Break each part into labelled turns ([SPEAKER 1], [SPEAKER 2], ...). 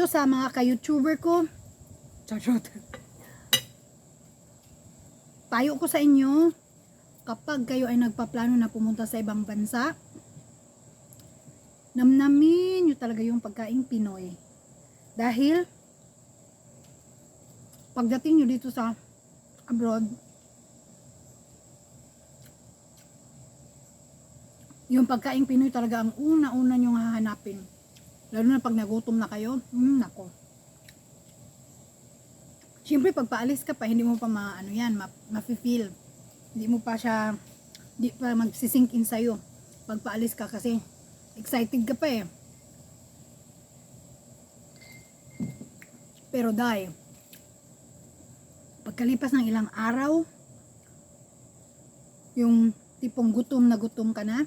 [SPEAKER 1] ito sa mga ka-YouTuber ko. Charot. Payo ko sa inyo, kapag kayo ay nagpaplano na pumunta sa ibang bansa, namnamin nyo talaga yung pagkain Pinoy. Dahil, pagdating nyo dito sa abroad, yung pagkain Pinoy talaga ang una-una nyong hahanapin. Lalo na pag nagutom na kayo, hmm, nako. Siyempre, pag paalis ka pa, hindi mo pa ma, ano yan, ma, mafe-feel. Hindi mo pa siya, hindi pa magsisink in sa'yo. Pag paalis ka kasi, excited ka pa eh. Pero dahil, pagkalipas ng ilang araw, yung tipong gutom na gutom ka na,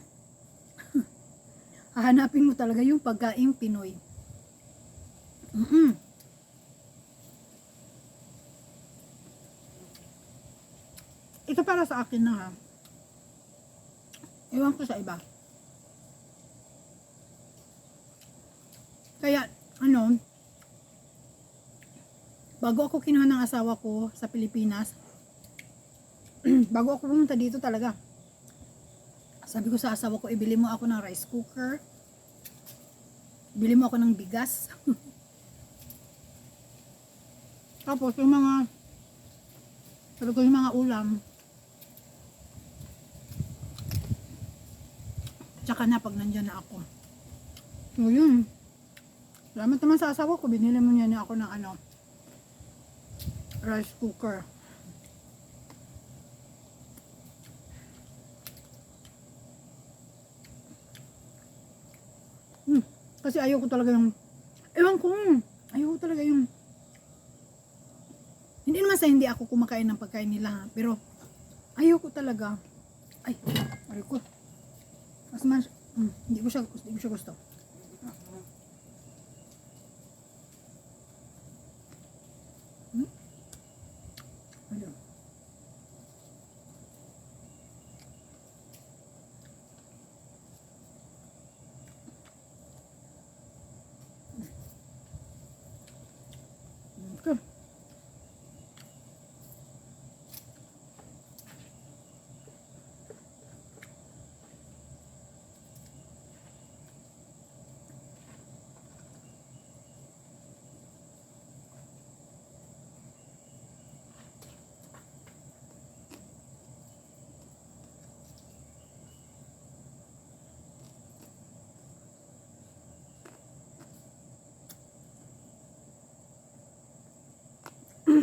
[SPEAKER 1] hahanapin mo talaga yung pagkain Pinoy. mm Ito para sa akin na ha. Ewan ko sa iba. Kaya, ano, bago ako kinuha ng asawa ko sa Pilipinas, bago ako pumunta dito talaga, sabi ko sa asawa ko, ibili mo ako ng rice cooker, bili mo ako ng bigas. Tapos, yung mga, sabi ko yung mga ulam, tsaka na pag nandyan na ako. So, yun. Salamat naman sa asawa ko, binili mo niya niya ako ng ano, rice cooker. Kasi ayaw ko talaga yung, ewan ko, ayaw ko talaga yung, hindi naman sa hindi ako kumakain ng pagkain nila ha, pero ayaw ko talaga, ay, ayaw ko, mas mas, hmm, hindi ko siya, hindi ko siya gusto.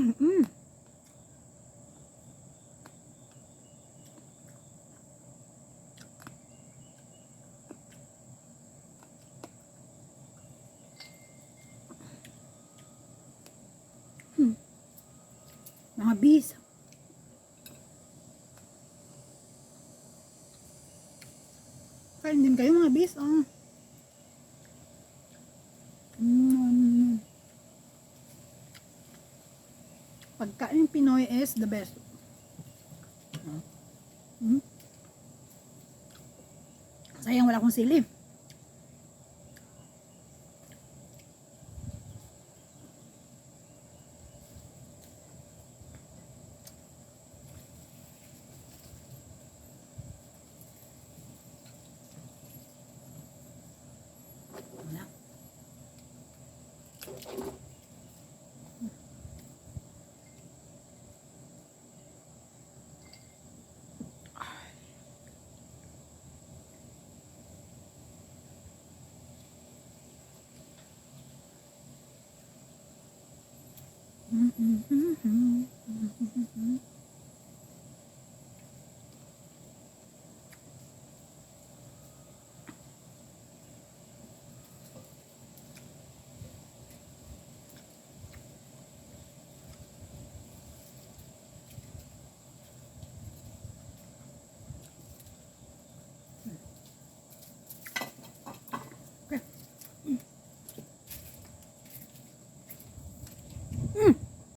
[SPEAKER 1] Mm. Hmm. Mga bees. Kain din kayo mga bees. Oh. Pagkain Pinoy is the best. Hmm? Sayang wala akong sili. Wala. Mm-hmm. Mm-hmm. mm-hmm. mm-hmm. mm-hmm.